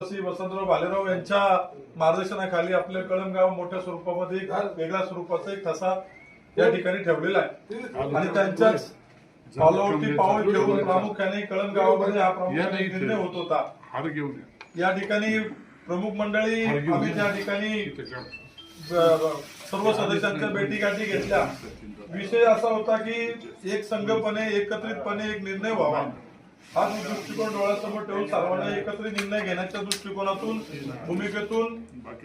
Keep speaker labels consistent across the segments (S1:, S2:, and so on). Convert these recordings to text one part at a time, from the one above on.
S1: श्री वसंतराव भालेराव यांच्या मार्गदर्शनाखाली आपल्या कळमगाव मोठ्या स्वरूपामध्ये एक वेगळ्या स्वरूपाचा एक ठसा या ठिकाणी ठेवलेला आहे. आणि त्यांच्याच फॉलोवरती पाऊल ठेवून प्रामुख्याने कळमगावामध्ये हा प्रामुख्याने निर्णय होत होता.
S2: हार घेऊन या.
S1: ठिकाणी प्रमुख मंडळी आम्ही
S2: या.
S1: त्या ठिकाणी सर्व सदस्यांच्या भेटीगाठी घेतल्या विषय असा होता की एक संघपणे एकत्रितपणे एक निर्णय व्हावा. हा दृष्टिकोन डोळ्यासमोर ठेवून सर्वांना एकत्र निर्णय घेण्याच्या दृष्टिकोनातून भूमिकेतून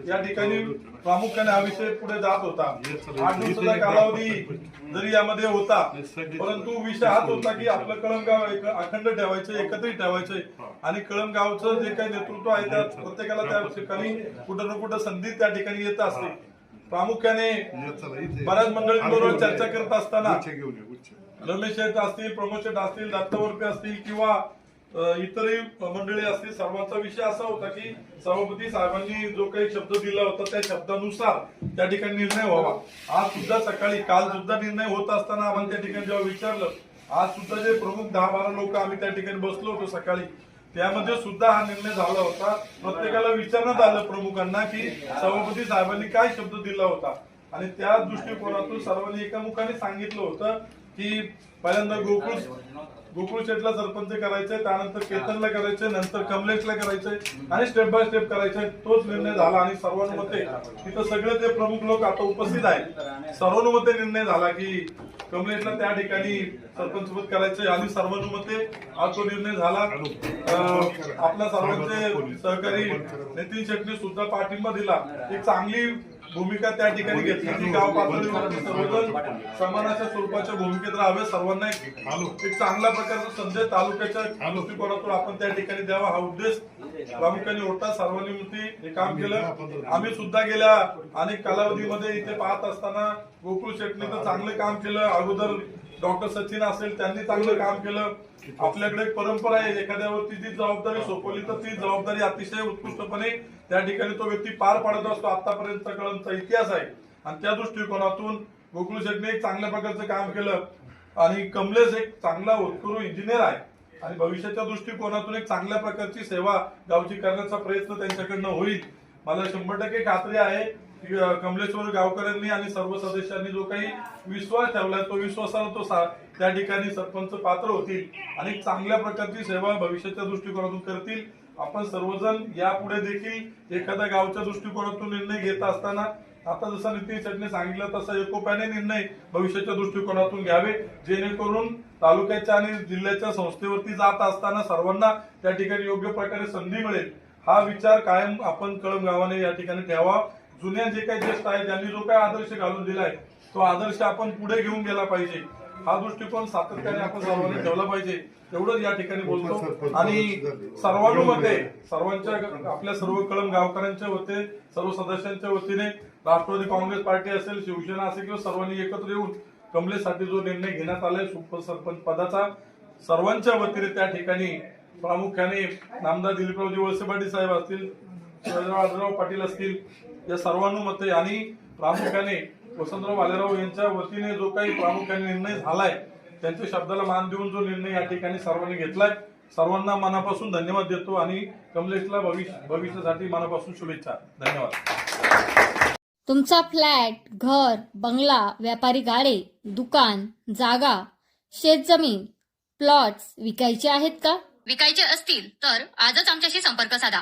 S1: या ठिकाणी प्रामुख्याने हा विषय पुढे जात होता. आठ दिवसाचा कालावधी जरी यामध्ये होता परंतु विषय हाच होता की आपलं कळमगाव एक अखंड ठेवायचं एकत्रित ठेवायचे आणि कळमगावचं जे काही नेतृत्व आहे त्या प्रत्येकाला त्या ठिकाणी कुठं ना कुठं संधी त्या ठिकाणी येत असते. प्रामुख्याने बऱ्याच मंडळींबरोबर चर्चा करत असताना
S2: गुच्छ
S1: रमेश शेठ असतील प्रमोद शेठ असतील दत्तवर्पे असतील किंवा इतरही मंडळी असतील सर्वांचा विषय असा होता की सभापती साहेबांनी जो काही शब्द दिला होता त्या शब्दानुसार त्या ठिकाणी निर्णय व्हावा. आज सुद्धा सकाळी काल सुद्धा निर्णय होत असताना आपण त्या ठिकाणी जेव्हा विचारलं आज सुद्धा जे प्रमुख दहा बारा लोक आम्ही त्या ठिकाणी बसलो होतो सकाळी त्यामध्ये सुद्धा हा निर्णय झाला होता. प्रत्येकाला विचारण्यात आलं प्रमुखांना की सभापती साहेबांनी काय शब्द दिला होता. आणि त्या दृष्टिकोनातून सर्वांनी एकामुखाने सांगितलं होतं की पहिल्यांदा गोकुळ गोकुळ शेटला सरपंच करायचंय त्यानंतर केतनला करायचंय नंतर कमलेशला करायचंय आणि स्टेप बाय स्टेप करायचंय. तोच निर्णय झाला आणि सर्वानुमते तिथं सगळे ते प्रमुख लोक आता उपस्थित आहेत. सर्वानुमते निर्णय झाला की कमलेशला त्या ठिकाणी सरपंच पद करायचंय आणि सर्वानुमते आज तो निर्णय झाला. आपल्या सर्वांचे सहकारी नितीन शेट्टी सुद्धा पाठिंबा दिला. एक चांगली भूमिका त्या ठिकाणी घेतली. की गाव पातळीवरती सर्वजण समान अशा स्वरूपाच्या भूमिकेत राहावे. सर्वांना एक एक चांगल्या प्रकारचा संदेश तालुक्याच्या दृष्टिकोनातून आपण त्या ठिकाणी द्यावा. हा उद्देश प्रामुख्याने होता. सर्वांनी मिळती हे काम केलं आम्ही सुद्धा गेल्या अनेक कालावधीमध्ये इथे पाहत असताना गोकुळ शेटने तर चांगलं काम केलं. अगोदर डॉक्टर सचिन असेल त्यांनी चांगलं काम केलं. आपल्याकडे एक परंपरा आहे. एखाद्यावरती जी जबाबदारी सोपवली तर ती जबाबदारी अतिशय उत्कृष्टपणे त्या ठिकाणी तो व्यक्ती पार पाडत असतो. आतापर्यंत कळमचा इतिहास आहे. आणि त्या दृष्टिकोनातून गोकुळ शेटने एक चांगल्या प्रकारचं काम केलं. आणि कमलेश एक चांगला उत्कृष्ट इंजिनियर आहे. आणि भविष्याच्या दृष्टिकोनातून एक चांगल्या प्रकारची सेवा गावची करण्याचा प्रयत्न त्यांच्याकडनं होईल. मला शंभर टक्के खात्री आहे की कमलेश्वर गावकऱ्यांनी आणि सर्व सदस्यांनी जो काही विश्वास ठेवलाय तो विश्वासाला तो सा- त्या ठिकाणी सरपंच पात्र होतील आणि चांगल्या प्रकारची सेवा भविष्याच्या दृष्टिकोनातून करतील. आपण सर्वजण यापुढे देखील एखाद्या गावच्या दृष्टिकोनातून निर्णय घेत असताना आता जसं नितीन शेटने सांगितलं तसं एकोप्याने निर्णय भविष्याच्या दृष्टिकोनातून घ्यावे जेणेकरून तालुक्याच्या आणि जिल्ह्याच्या संस्थेवरती जात असताना सर्वांना त्या ठिकाणी योग्य प्रकारे संधी मिळेल. हा विचार कायम आपण कळम गावाने या ठिकाणी ठेवा. जुन्या जे काही ज्येष्ठ आहेत त्यांनी जो काही आदर्श घालून दिलाय तो आदर्श आपण पुढे घेऊन गेला पाहिजे. हा दृष्टिकोन सातत्याने आपण सर्वांनी ठेवला पाहिजे. एवढंच या ठिकाणी बोलतो. आणि सर्वानुमते सर्वांच्या आपल्या सर्व कळम गावकऱ्यांच्या वतीने सर्व सदस्यांच्या वतीने राष्ट्रवादी काँग्रेस पार्टी असेल शिवसेना असेल किंवा सर्वांनी एकत्र येऊन कमलेसाठी जो निर्णय घेण्यात आलाय उपसरपंच पदाचा सर्वांच्या वतीने त्या ठिकाणी प्रामुख्याने नामदार दिलीपरावजी वळसे पाटील साहेब असतील शिवाजीराव आढळराव पाटील असतील या सर्वानुमते आणि प्रामुख्याने वसंतराव भालेराव यांच्या वतीने जो काही प्रामुख्याने निर्णय झालाय त्यांच्या शब्दाला मान देऊन जो निर्णय या ठिकाणी सर्वांनी घेतलाय सर्वांना मनापासून धन्यवाद देतो आणि कमलेशला भविष्य भविष्यासाठी मनापासून शुभेच्छा. धन्यवाद.
S3: तुमचा फ्लॅट घर बंगला व्यापारी गाडे दुकान जागा शेतजमीन प्लॉट्स विकायचे आहेत का?
S4: विकायचे असतील तर आजच आमच्याशी संपर्क साधा.